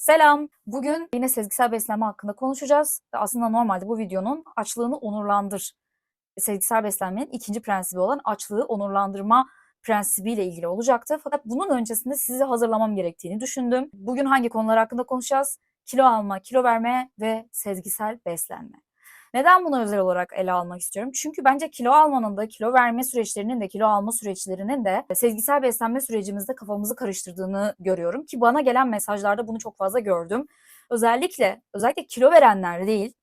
Selam. Bugün yine sezgisel beslenme hakkında konuşacağız. Aslında normalde bu videonun açlığını onurlandır. Sezgisel beslenmenin ikinci prensibi olan açlığı onurlandırma prensibiyle ilgili olacaktı. Fakat bunun öncesinde sizi hazırlamam gerektiğini düşündüm. Bugün hangi konular hakkında konuşacağız? Kilo alma, kilo verme ve sezgisel beslenme. Neden bunu özel olarak ele almak istiyorum? Çünkü bence kilo almanın da, kilo verme süreçlerinin de, kilo alma süreçlerinin de sezgisel beslenme sürecimizde kafamızı karıştırdığını görüyorum. Ki bana gelen mesajlarda bunu çok fazla gördüm. Özellikle, özellikle kilo verenler değil,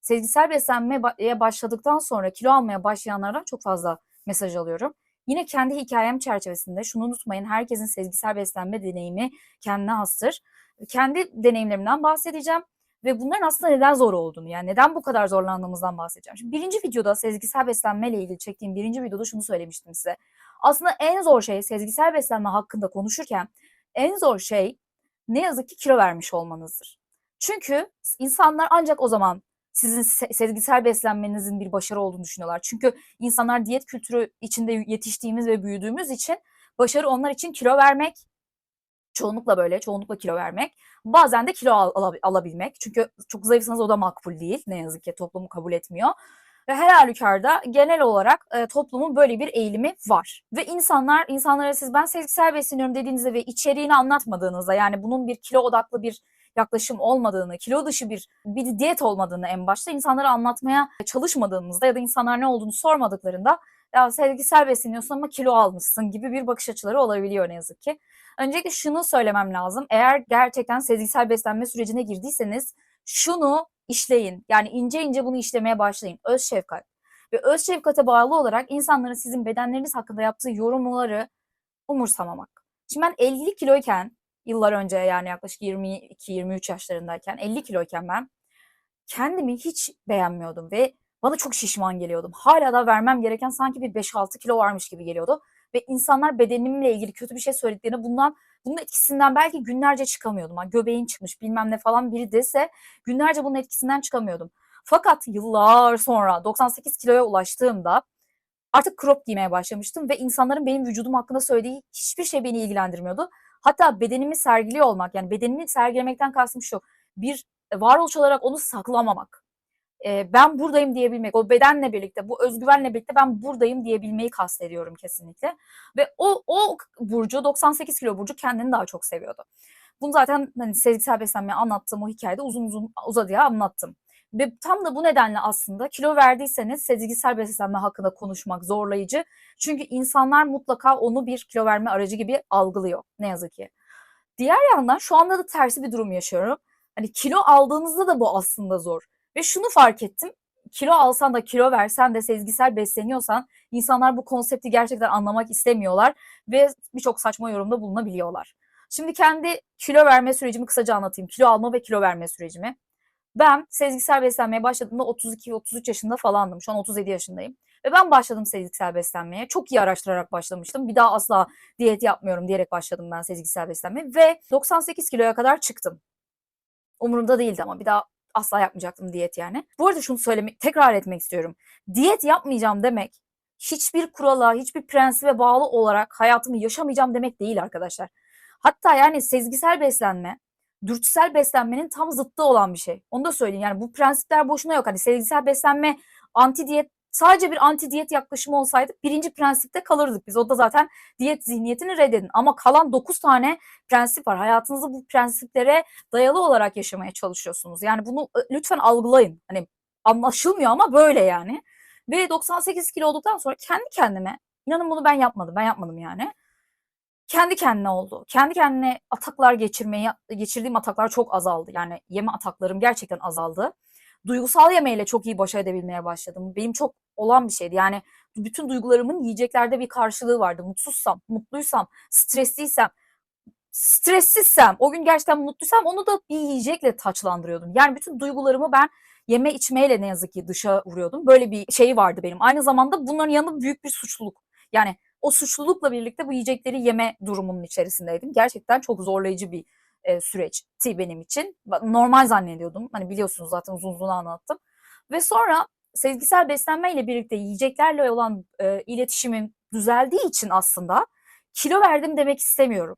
sezgisel beslenmeye başladıktan sonra kilo almaya başlayanlardan çok fazla mesaj alıyorum. Yine kendi hikayem çerçevesinde şunu unutmayın herkesin sezgisel beslenme deneyimi kendine hastır. Kendi deneyimlerimden bahsedeceğim ve bunların aslında neden zor olduğunu yani neden bu kadar zorlandığımızdan bahsedeceğim. Şimdi birinci videoda sezgisel beslenme ile ilgili çektiğim birinci videoda şunu söylemiştim size. Aslında en zor şey sezgisel beslenme hakkında konuşurken en zor şey ne yazık ki kilo vermiş olmanızdır. Çünkü insanlar ancak o zaman sizin sezgisel beslenmenizin bir başarı olduğunu düşünüyorlar. Çünkü insanlar diyet kültürü içinde yetiştiğimiz ve büyüdüğümüz için başarı onlar için kilo vermek, çoğunlukla böyle, çoğunlukla kilo vermek, bazen de kilo al, al, alabilmek. Çünkü çok zayıfsanız o da makbul değil. Ne yazık ki toplumu kabul etmiyor. Ve her halükarda genel olarak e, toplumun böyle bir eğilimi var. Ve insanlar, insanlara siz ben sezgisel besleniyorum dediğinizde ve içeriğini anlatmadığınızda yani bunun bir kilo odaklı bir yaklaşım olmadığını, kilo dışı bir bir diyet olmadığını en başta insanlara anlatmaya çalışmadığınızda ya da insanlar ne olduğunu sormadıklarında ya sevgisel besleniyorsun ama kilo almışsın gibi bir bakış açıları olabiliyor ne yazık ki. Öncelikle şunu söylemem lazım. Eğer gerçekten sezgisel beslenme sürecine girdiyseniz şunu işleyin. Yani ince ince bunu işlemeye başlayın. Öz şefkat. Ve öz şefkate bağlı olarak insanların sizin bedenleriniz hakkında yaptığı yorumları umursamamak. Şimdi ben 50 kiloyken yıllar önce yani yaklaşık 22-23 yaşlarındayken 50 kiloyken ben kendimi hiç beğenmiyordum ve bana çok şişman geliyordum. Hala da vermem gereken sanki bir 5-6 kilo varmış gibi geliyordu. Ve insanlar bedenimle ilgili kötü bir şey söylediklerinde bundan bunun etkisinden belki günlerce çıkamıyordum. Yani göbeğin çıkmış bilmem ne falan biri dese günlerce bunun etkisinden çıkamıyordum. Fakat yıllar sonra 98 kiloya ulaştığımda artık crop giymeye başlamıştım ve insanların benim vücudum hakkında söylediği hiçbir şey beni ilgilendirmiyordu. Hatta bedenimi sergiliyor olmak yani bedenimi sergilemekten kastım şu bir varoluş olarak onu saklamamak e, ben buradayım diyebilmek, o bedenle birlikte, bu özgüvenle birlikte ben buradayım diyebilmeyi kastediyorum kesinlikle. Ve o, o Burcu, 98 kilo Burcu kendini daha çok seviyordu. Bunu zaten hani sezgisel beslenmeyi anlattığım o hikayede uzun uzun uzadıya anlattım. Ve tam da bu nedenle aslında kilo verdiyseniz sezgisel beslenme hakkında konuşmak zorlayıcı. Çünkü insanlar mutlaka onu bir kilo verme aracı gibi algılıyor ne yazık ki. Diğer yandan şu anda da tersi bir durum yaşıyorum. Hani kilo aldığınızda da bu aslında zor. Ve şunu fark ettim. Kilo alsan da kilo versen de sezgisel besleniyorsan insanlar bu konsepti gerçekten anlamak istemiyorlar ve birçok saçma yorumda bulunabiliyorlar. Şimdi kendi kilo verme sürecimi kısaca anlatayım. Kilo alma ve kilo verme sürecimi. Ben sezgisel beslenmeye başladığımda 32-33 yaşında falandım. Şu an 37 yaşındayım. Ve ben başladım sezgisel beslenmeye. Çok iyi araştırarak başlamıştım. Bir daha asla diyet yapmıyorum diyerek başladım ben sezgisel beslenmeye. Ve 98 kiloya kadar çıktım. Umurumda değildi ama bir daha asla yapmayacaktım diyet yani. Bu arada şunu söylemek, tekrar etmek istiyorum. Diyet yapmayacağım demek hiçbir kurala, hiçbir prensibe bağlı olarak hayatımı yaşamayacağım demek değil arkadaşlar. Hatta yani sezgisel beslenme, dürtüsel beslenmenin tam zıttı olan bir şey. Onu da söyleyeyim. Yani bu prensipler boşuna yok. Hani sezgisel beslenme anti diyet sadece bir anti diyet yaklaşımı olsaydı birinci prensipte kalırdık biz. O da zaten diyet zihniyetini reddedin. Ama kalan 9 tane prensip var. Hayatınızı bu prensiplere dayalı olarak yaşamaya çalışıyorsunuz. Yani bunu lütfen algılayın. Hani anlaşılmıyor ama böyle yani. Ve 98 kilo olduktan sonra kendi kendime, inanın bunu ben yapmadım, ben yapmadım yani. Kendi kendine oldu. Kendi kendine ataklar geçirmeyi, geçirdiğim ataklar çok azaldı. Yani yeme ataklarım gerçekten azaldı duygusal yemeyle çok iyi baş edebilmeye başladım. Benim çok olan bir şeydi. Yani bütün duygularımın yiyeceklerde bir karşılığı vardı. Mutsuzsam, mutluysam, stresliysem, stressizsem, o gün gerçekten mutluysam onu da bir yiyecekle taçlandırıyordum. Yani bütün duygularımı ben yeme içmeyle ne yazık ki dışa vuruyordum. Böyle bir şey vardı benim. Aynı zamanda bunların yanında büyük bir suçluluk. Yani o suçlulukla birlikte bu yiyecekleri yeme durumunun içerisindeydim. Gerçekten çok zorlayıcı bir e, süreçti benim için. Normal zannediyordum. Hani biliyorsunuz zaten uzun uzun anlattım. Ve sonra sezgisel beslenme ile birlikte yiyeceklerle olan e, iletişimim düzeldiği için aslında kilo verdim demek istemiyorum.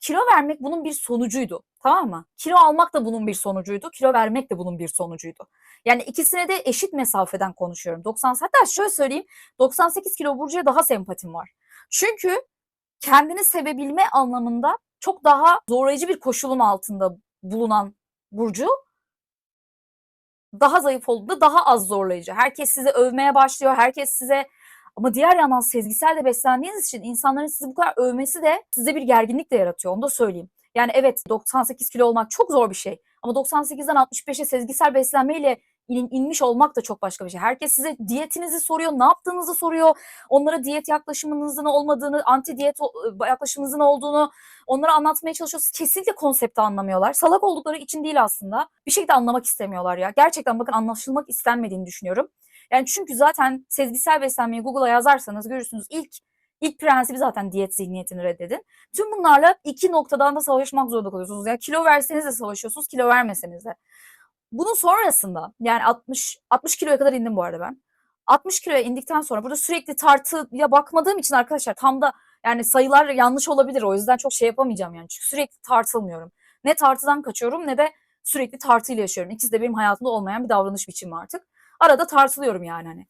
Kilo vermek bunun bir sonucuydu. Tamam mı? Kilo almak da bunun bir sonucuydu. Kilo vermek de bunun bir sonucuydu. Yani ikisine de eşit mesafeden konuşuyorum. 90 hatta şöyle söyleyeyim. 98 kilo Burcu'ya daha sempatim var. Çünkü kendini sevebilme anlamında çok daha zorlayıcı bir koşulun altında bulunan Burcu daha zayıf olduğunda daha az zorlayıcı. Herkes size övmeye başlıyor. Herkes size ama diğer yandan sezgisel de beslendiğiniz için insanların sizi bu kadar övmesi de size bir gerginlik de yaratıyor. Onu da söyleyeyim. Yani evet 98 kilo olmak çok zor bir şey. Ama 98'den 65'e sezgisel beslenmeyle in, inmiş olmak da çok başka bir şey. Herkes size diyetinizi soruyor, ne yaptığınızı soruyor. Onlara diyet yaklaşımınızın olmadığını, anti diyet yaklaşımınızın olduğunu onlara anlatmaya çalışıyorsunuz. Kesinlikle konsepti anlamıyorlar. Salak oldukları için değil aslında. Bir şekilde anlamak istemiyorlar ya. Gerçekten bakın anlaşılmak istenmediğini düşünüyorum. Yani çünkü zaten sezgisel beslenmeyi Google'a yazarsanız görürsünüz ilk ilk prensibi zaten diyet zihniyetini reddedin. Tüm bunlarla iki noktadan da savaşmak zorunda kalıyorsunuz. Yani kilo verseniz de savaşıyorsunuz, kilo vermeseniz de. Bunun sonrasında yani 60 60 kiloya kadar indim bu arada ben. 60 kiloya indikten sonra burada sürekli tartıya bakmadığım için arkadaşlar tam da yani sayılar yanlış olabilir. O yüzden çok şey yapamayacağım yani. Çünkü sürekli tartılmıyorum. Ne tartıdan kaçıyorum ne de sürekli tartıyla yaşıyorum. İkisi de benim hayatımda olmayan bir davranış biçimi artık. Arada tartılıyorum yani hani.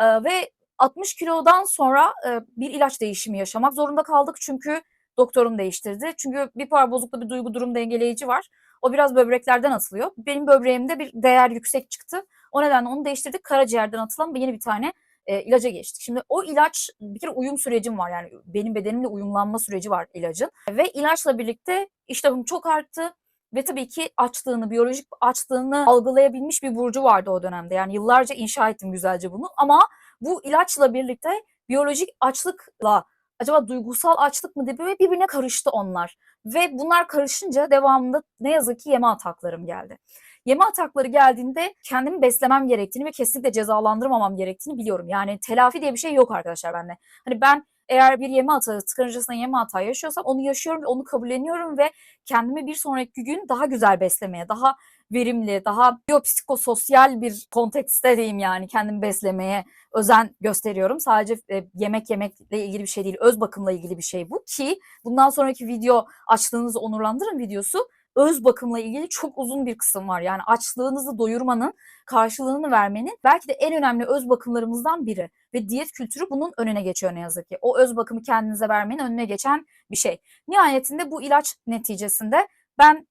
Ee, ve 60 kilodan sonra e, bir ilaç değişimi yaşamak zorunda kaldık. Çünkü doktorum değiştirdi. Çünkü bipolar bozuklu bir duygu durum dengeleyici var. O biraz böbreklerden atılıyor. Benim böbreğimde bir değer yüksek çıktı. O nedenle onu değiştirdik. Karaciğerden atılan yeni bir tane e, ilaca geçtik. Şimdi o ilaç bir kere uyum sürecim var. Yani benim bedenimle uyumlanma süreci var ilacın. Ve ilaçla birlikte iştahım çok arttı. Ve tabii ki açlığını, biyolojik açlığını algılayabilmiş bir Burcu vardı o dönemde. Yani yıllarca inşa ettim güzelce bunu. Ama bu ilaçla birlikte biyolojik açlıkla acaba duygusal açlık mı diye böyle birbirine karıştı onlar. Ve bunlar karışınca devamında ne yazık ki yeme ataklarım geldi. Yeme atakları geldiğinde kendimi beslemem gerektiğini ve kesinlikle cezalandırmamam gerektiğini biliyorum. Yani telafi diye bir şey yok arkadaşlar bende. Hani ben eğer bir yeme atağı, tıkanıcısına yeme atağı yaşıyorsam onu yaşıyorum onu kabulleniyorum ve kendimi bir sonraki gün daha güzel beslemeye, daha verimli, daha biyopsikososyal bir kontekste diyeyim yani kendimi beslemeye özen gösteriyorum. Sadece e, yemek yemekle ilgili bir şey değil, öz bakımla ilgili bir şey bu ki bundan sonraki video açlığınızı onurlandırın videosu öz bakımla ilgili çok uzun bir kısım var. Yani açlığınızı doyurmanın karşılığını vermenin belki de en önemli öz bakımlarımızdan biri. Ve diyet kültürü bunun önüne geçiyor ne yazık ki. O öz bakımı kendinize vermenin önüne geçen bir şey. Nihayetinde bu ilaç neticesinde ben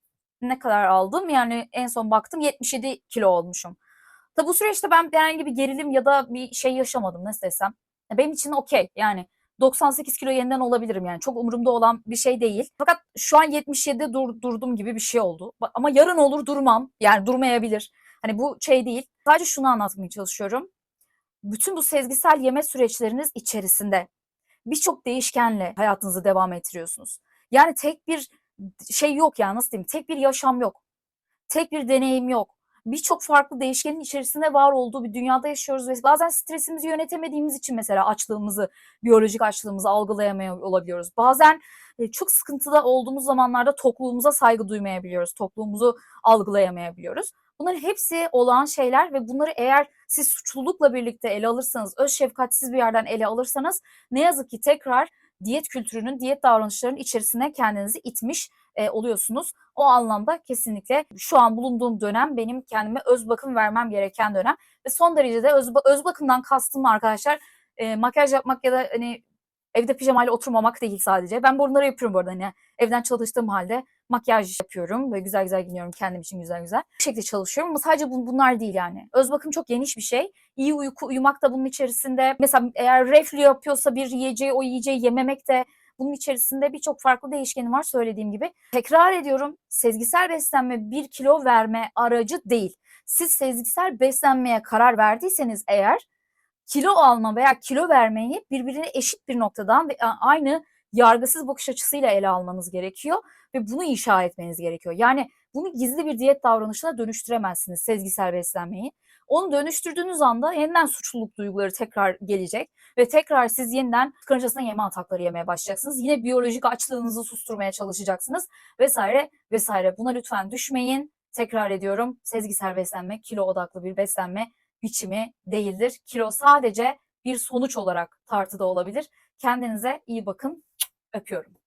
ne kadar aldım? Yani en son baktım 77 kilo olmuşum. Tabi bu süreçte ben herhangi bir gerilim ya da bir şey yaşamadım nasıl desem. Benim için okey yani 98 kilo yeniden olabilirim yani çok umurumda olan bir şey değil. Fakat şu an 77'de dur, durdum gibi bir şey oldu. Ama yarın olur durmam yani durmayabilir. Hani bu şey değil. Sadece şunu anlatmaya çalışıyorum. Bütün bu sezgisel yeme süreçleriniz içerisinde birçok değişkenle hayatınızı devam ettiriyorsunuz. Yani tek bir şey yok ya nasıl diyeyim tek bir yaşam yok. Tek bir deneyim yok. Birçok farklı değişkenin içerisinde var olduğu bir dünyada yaşıyoruz ve bazen stresimizi yönetemediğimiz için mesela açlığımızı, biyolojik açlığımızı algılayamıyor olabiliyoruz. Bazen e, çok sıkıntıda olduğumuz zamanlarda tokluğumuza saygı duymayabiliyoruz, tokluğumuzu algılayamayabiliyoruz. Bunların hepsi olan şeyler ve bunları eğer siz suçlulukla birlikte ele alırsanız, öz şefkatsiz bir yerden ele alırsanız ne yazık ki tekrar diyet kültürünün, diyet davranışlarının içerisine kendinizi itmiş e, oluyorsunuz. O anlamda kesinlikle şu an bulunduğum dönem benim kendime öz bakım vermem gereken dönem ve son derece de öz, öz bakımdan kastım arkadaşlar e, makyaj yapmak ya da hani evde pijamayla oturmamak değil sadece. Ben bunları yapıyorum bu arada hani evden çalıştığım halde makyaj yapıyorum. Böyle güzel güzel giyiniyorum kendim için güzel güzel. Bu şekilde çalışıyorum ama sadece bunlar değil yani. Öz bakım çok geniş bir şey. İyi uyku uyumak da bunun içerisinde. Mesela eğer reflü yapıyorsa bir yiyeceği o yiyeceği yememek de bunun içerisinde birçok farklı değişkeni var söylediğim gibi. Tekrar ediyorum sezgisel beslenme bir kilo verme aracı değil. Siz sezgisel beslenmeye karar verdiyseniz eğer kilo alma veya kilo vermeyi birbirine eşit bir noktadan ve aynı yargısız bakış açısıyla ele almanız gerekiyor ve bunu inşa etmeniz gerekiyor. Yani bunu gizli bir diyet davranışına dönüştüremezsiniz sezgisel beslenmeyi. Onu dönüştürdüğünüz anda yeniden suçluluk duyguları tekrar gelecek ve tekrar siz yeniden karıncasına yeme atakları yemeye başlayacaksınız. Yine biyolojik açlığınızı susturmaya çalışacaksınız vesaire vesaire. Buna lütfen düşmeyin. Tekrar ediyorum sezgisel beslenme kilo odaklı bir beslenme biçimi değildir. Kilo sadece bir sonuç olarak tartıda olabilir. Kendinize iyi bakın. Öpüyorum.